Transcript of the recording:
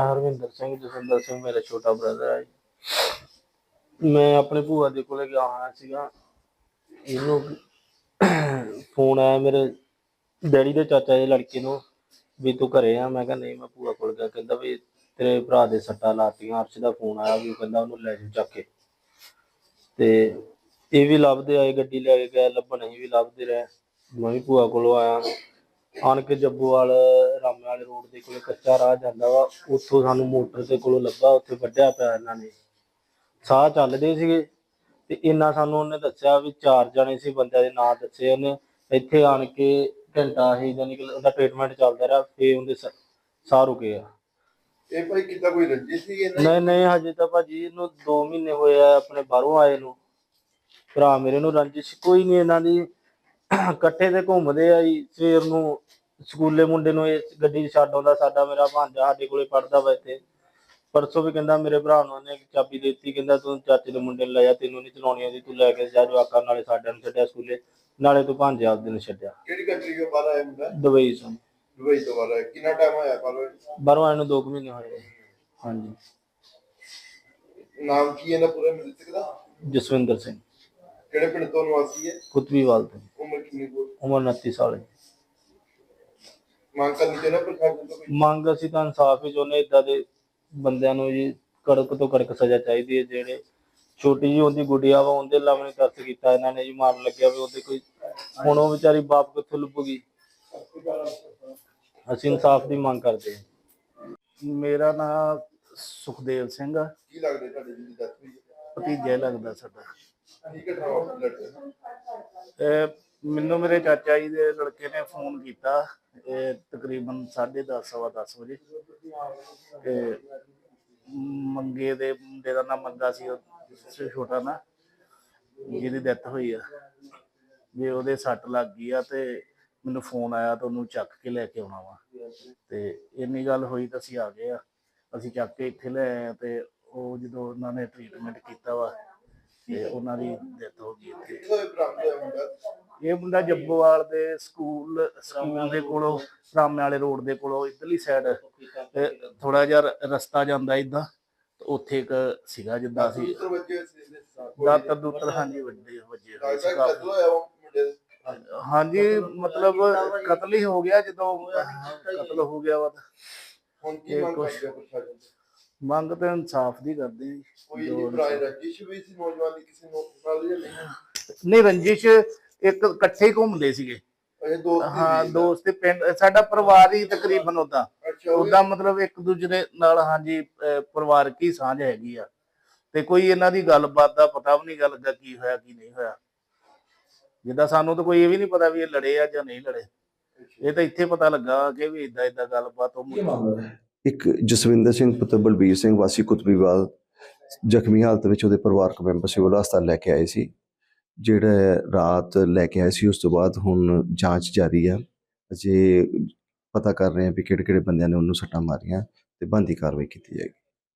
ਹਰਵਿੰਦਰ ਸਿੰਘ, ਜਸਵਿੰਦਰ ਸਿੰਘ ਮੇਰਾ ਛੋਟਾ ਬ੍ਰਦਰ ਹੈ ਜੀ। ਮੈਂ ਆਪਣੇ ਭੂਆ ਦੇ ਕੋਲੇ ਗਿਆ ਹੋਇਆ ਸੀਗਾ। ਇਹਨੂੰ ਫੋਨ ਆਇਆ ਮੇਰੇ ਡੈਡੀ ਦੇ ਚਾਚਾ ਦੇ ਲੜਕੇ ਨੂੰ ਵੀ ਤੂੰ ਘਰੇ ਆ। ਮੈਂ ਕਿਹਾ ਨਹੀਂ, ਮੈਂ ਭੂਆ ਕੋਲ ਗਿਆ। ਕਹਿੰਦਾ ਵੀ ਤੇਰੇ ਭਰਾ ਦੇ ਸੱਟਾਂ ਲਾਤੀਆਂ ਅਰਸ਼ ਦਾ ਫੋਨ ਆਇਆ ਵੀ ਉਹ ਕਹਿੰਦਾ ਉਹਨੂੰ ਲੈ ਜਾ ਚੱਕ ਕੇ। ਤੇ ਇਹ ਵੀ ਲੱਭਦੇ ਆਏ, ਗੱਡੀ ਲੈ ਕੇ ਗਏ ਲੱਭਣ ਅਸੀਂ ਵੀ ਲੱਭਦੇ ਰਹੇ। ਮੈਂ ਵੀ ਭੂਆ ਕੋਲੋਂ ਆਇਆ। ਆਣ ਕੇ ਜੱਬੂਵਾਲ ਵਾਲੇ ਰੋਡ ਦੇ ਕੋਲੇ ਕੱਚਾ ਰਾਹ ਜਾਂਦਾ ਵਾ ਉੱਥੋਂ ਸਾਨੂੰ ਮੋਟਰ ਦੇ ਕੋਲੋਂ ਲੱਭਾ ਉੱਥੇ ਵੱਢਿਆ ਪਿਆ ਇਹਨਾਂ ਨੇ। ਸਾਹ ਚੱਲਦੇ ਸੀਗੇ ਤੇ ਇੰਨਾ ਸਾਨੂੰ ਉਹਨੇ ਦੱਸਿਆ ਵੀ ਚਾਰ ਜਣੇ ਸੀ ਬੰਦਿਆਂ ਦੇ ਨਾਂ ਦੱਸੇ ਉਹਨੇ। ਇੱਥੇ ਆਣ ਕੇ ਘੰਟਾ ਹੀ ਜਾਨੀ ਕਿ ਉਹਦਾ ਟ੍ਰੀਟਮੈਂਟ ਚੱਲਦਾ ਰਿਹਾ ਫੇ ਉਹਦੇ ਸ- ਸਾਹ ਰੁਕੇ ਆ। ਇਹ ਭਾਈ ਕਿੱਦਾਂ ਕੋਈ ਰੰਜਿਸ਼ ਸੀ ਇਹਨਾਂ ਨਹੀਂ ਨਹੀਂ ਹਜੇ ਤਾਂ ਭਾਜੀ ਇਹਨੂੰ 2 ਮਹੀਨੇ ਹੋਏ ਆ ਆਪਣੇ ਬਾਹਰੋਂ ਆਏ ਨੂੰ। ਭਰਾ ਮੇਰੇ ਨੂੰ ਰੰਜਿਸ਼ ਕੋਈ ਨਹੀਂ ਇਹਨਾਂ ਦੀ। ਇਕੱਠੇ ਤੇ ਘੁੰਮਦੇ ਆ ਜੀ ਸਵੇਰ ਨੂੰ ਸਕੂਲੇ ਮੁੰਡੇ ਨੂੰ ਇਹ ਗੱਡੀ 'ਚ ਛੱਡ ਆਉਂਦਾ ਸਾਡਾ ਮੇਰਾ ਭਾਂਜਾ ਸਾਡੇ ਕੋਲੇ ਪੜਦਾ ਵਾ ਇੱਥੇ। ਪਰਸੋਂ ਵੀ ਕਹਿੰਦਾ ਮੇਰੇ ਭਰਾ ਨੂੰ ਉਹਨੇ ਚਾਬੀ ਦੇ ਦਿੱਤੀ ਕਹਿੰਦਾ ਤੂੰ ਚਾਚੇ ਦੇ ਮੁੰਡੇ ਨੂੰ ਲੈ ਜਾ ਤੈਨੂੰ ਨਹੀਂ ਚਲਾਉਣੀ ਆਉਂਦੀ ਤੂੰ ਲੈ ਕੇ ਜਾ ਜਵਾਕਾਂ ਨਾਲੇ ਸਾਡਿਆਂ ਨੂੰ ਛੱਡਿਆ ਸਕੂਲੇ ਨਾਲੇ ਤੂੰ ਭਾਂਜੇ ਆਪਦੇ ਨੂੰ ਛੱਡਿਆ। ਕਿਹੜੀ ਕੰਟਰੀ ਤੋਂ ਬਾਹਰ ਆਇਆ ਮੁੰਡਾ? ਦੁਬਈ ਤੋਂ ਦੁਬਈ ਤੋਂ ਬਾਹਰ ਆਇਆ। ਕਿੰਨਾ ਟਾਈਮ ਹੋਇਆ ਬਾਹਰੋਂ ਬਾਹਰੋਂ ਆਏ ਨੂੰ 2 ਮਹੀਨੇ ਹੋਏ। ਹਾਂਜੀ। ਨਾਮ ਕੀ ਹੈ ਨਾ ਪੂਰਾ ਮ੍ਰਿਤਕ ਦਾ ਜਸਵਿੰਦਰ ਸਿੰਘ। ਕਿਹੜੇ ਪਿੰਡ ਤੋਂ ਨਿਵਾਸੀ ਹੈ? ਕੁਤਬੀਵਾਲ ਤੋਂ। ਉਮਰ ਕਿੰਨੀ ਉਮਰ 29 ਸਾਲ ਹੈ। ਮੰਗ ਕਰਨੀ ਚਾਹੀਦਾ ਪ੍ਰਸ਼ਾਸਨ ਤੋਂ ਕੋਈ? ਮੰਗ ਅਸੀਂ ਤਾਂ ਇਨਸਾਫ ਹੀ ਚਾਹੁੰਦੇ ਇਦਾਂ ਦੇ ਬੰਦਿਆਂ ਨੂੰ ਜੀ ਕੜਕ ਤੋਂ ਕੜਕ ਸਜ਼ਾ ਚਾਹੀਦੀ ਹੈ ਜਿਹੜੇ ਛੋਟੀ ਜੀ ਉਹਦੀ ਗੁੱਡੀਆ ਵਾ ਉਹਦੇ ਲਾਵੇਂ ਨੇ ਤਰਸ ਕੀਤਾ ਇਹਨਾਂ ਨੇ ਜੀ ਮਾਰਨ ਲੱਗਿਆ ਵੀ ਉਹਦੇ ਕੋਈ ਹੁਣ ਉਹ ਵਿਚਾਰੀ ਬਾਪ ਕਿੱਥੋਂ ਲੱਭੂਗੀ? ਅਸੀਂ ਇਨਸਾਫ ਦੀ ਮੰਗ ਕਰਦੇ ਹਾਂ। ਮੇਰਾ ਨਾਮ ਸੁਖਦੇਵ ਸਿੰਘ ਆ। ਕੀ ਲੱਗਦਾ ਤੁਹਾਡੇ ਜੀ ਦੀ death ਹੋਈ ਹੈ ਭਤੀਜਾ ਹੀ ਲੱਗਦਾ ਸਾਡਾ। ਕੀ ਘਟਨਾ ਵਾਪਰੀ ਲੜਕੇ ਨਾਲ? ਇਹ ਮੈਨੂੰ ਮੇਰੇ ਚਾਚਾ ਜੀ ਦੇ ਲੜਕੇ ਨੇ ਫੋਨ ਕੀਤਾ। ਇਹ ਤਕਰੀਬਨ 10:30 ਸਵਾ 10 ਵਜੇ। ਤੇ ਮੰਗੇ ਦੇ ਮੁੰਡੇ ਦਾ ਨਾਮ ਮੰਗਾ ਸੀ, ਉਹ ਛੋਟਾ ਨਾ, ਜਿਹਦੀ ਡੈਥ ਹੋਈ ਆ। ਵੀ ਉਹਦੇ ਸੱਟ ਲੱਗ ਗਈ ਆ ਤੇ ਮੈਨੂੰ ਫੋਨ ਆਇਆ ਤਾਂ ਉਹਨੂੰ ਚੱਕ ਕੇ ਲੈ ਕੇ ਆਉਣਾ ਵਾ। ਤੇ ਇੰਨੀ ਗੱਲ ਹੋਈ ਤਾਂ ਅਸੀਂ ਆ ਗਏ ਆ। ਅਸੀਂ ਚੱਕ ਕੇ ਇੱਥੇ ਲੈ ਆਏ ਆ ਤੇ ਉਹ ਜਦੋਂ ਉਹਨਾਂ ਨੇ ਟ੍ਰੀਟਮੈਂਟ ਕੀਤਾ ਵਾ, ਤੇ ਉਹਨਾਂ ਦੀ ਡੈਥ ਹੋ ਗਈ ਇੱਥੇ। ਇਹ ਮੁੰਡਾ ਜੱਬੋਵਾਲ ਦੇ ਸਕੂਲ ਸਕੂਲ ਦੇ ਕੋਲੋਂ ਰਾਮੇ ਵਾਲੇ ਰੋਡ ਦੇ ਕੋਲੋਂ ਇਧਰਲੀ ਸਾਈਡ ਥੋੜਾ ਜਿਹਾ ਰਸਤਾ ਜਾਂਦਾ ਇਦਾਂ ਉੱਥੇ ਇੱਕ ਸੀਗਾ ਜਿੱਦਾਂ ਸੀ ਦੂਸਰੇ ਬੱਚੇ ਸੀ ਦੇ ਸਾਥ ਦਾਤਰ ਦੂਤਰ ਹਾਂਜੀ ਵੱਡੇ ਵੱਜੇ ਹਾਂਜੀ ਮਤਲਬ ਕਤਲ ਹੀ ਹੋ ਗਿਆ ਜਦੋਂ ਕਤਲ ਹੋ ਗਿਆ ਵਾ ਤਾਂ। ਹੁਣ ਕੀ ਇਹ ਮੰਗ ਕਰਦੇ ਤੋਂ? ਮੰਗ ਤੇ ਇਨਸਾਫ ਦੀ ਕਰਦੇ ਆ ਜੀ। ਕੋਈ ਜੋ ਨਹੀਂ ਪੁਰਾਣੀ ਰੰਜਿਸ਼ ਵੀ ਸੀ ਨੌਜਵਾਨ ਦੀ ਕਿਸੇ ਨੂੰ ਨਾਲ ਜਾਂ ਨਹੀਂ? ਨਹੀਂ ਰੰਜਿਸ਼ ਇੱਕ ਇਕੱਠੇ ਹੀ ਘੁੰਮਦੇ ਸੀਗੇ। ਇਹ ਦੋਸਤ ਹੀ। ਦੋਸਤ ਤੇ ਪਿੰਡ ਸਾਡਾ ਪਰਿਵਾਰ ਹੀ ਤਕਰੀਬਨ ਉਦਾਂ ਉਹਦਾ ਮਤਲਬ ਇੱਕ ਦੂਜੇ ਦੇ ਨਾਲ ਹਾਂਜੀ ਪਰਿਵਾਰਕ ਹੀ ਸਾਂਝ ਹੈਗੀ ਆ। ਤੇ ਕੋਈ ਇਹਨਾਂ ਦੀ ਗੱਲਬਾਤ ਦਾ ਪਤਾ ਵੀ ਨਹੀਂ ਗਾ ਲੱਗਾ ਕੀ ਹੋਇਆ ਕੀ ਨਹੀਂ ਹੋਇਆ। ਜਿੱਦਾਂ ਸਾਨੂੰ ਤਾਂ ਕੋਈ ਇਹ ਵੀ ਨਹੀਂ ਪਤਾ ਵੀ ਇਹ ਲੜੇ ਆ ਜਾਂ ਨਹੀਂ ਲੜੇ। ਇਹ ਤਾਂ ਇੱਥੇ ਪਤਾ ਲੱਗਾ ਕਿ ਵੀ ਇਦਾਂ ਇਦਾਂ ਗੱਲਬਾਤ ਉਹ ਇੱਕ ਜਸਵਿੰਦਰ ਸਿੰਘ ਪੁੱਤਰ ਬਲਬੀਰ ਸਿੰਘ ਵਾਸੀ ਕੁਤਬੀਵਾਲ ਜ਼ਖਮੀ ਹਾਲਤ ਵਿੱਚ ਉਹਦੇ ਪਰਿਵਾਰਕ ਮੈਂਬਰ ਸਿਵਲ ਹਸਪਤਾਲ ਲੈ ਕੇ ਆਏ ਸੀ। ਜਿਹੜਾ ਰਾਤ ਲੈ ਕੇ ਆਏ ਸੀ, ਉਸ ਤੋਂ ਬਾਅਦ ਹੁਣ ਜਾਂਚ ਜਾਰੀ ਆ ਅਜੇ ਪਤਾ ਕਰ ਰਹੇ ਆ ਵੀ ਕਿਹੜੇ ਕਿਹੜੇ ਬੰਦਿਆਂ ਨੇ ਉਹਨੂੰ ਸੱਟਾਂ ਮਾਰੀਆਂ ਤੇ ਬੰਦੀ ਕਾਰਵਾਈ ਕੀਤੀ ਜਾਏਗੀ।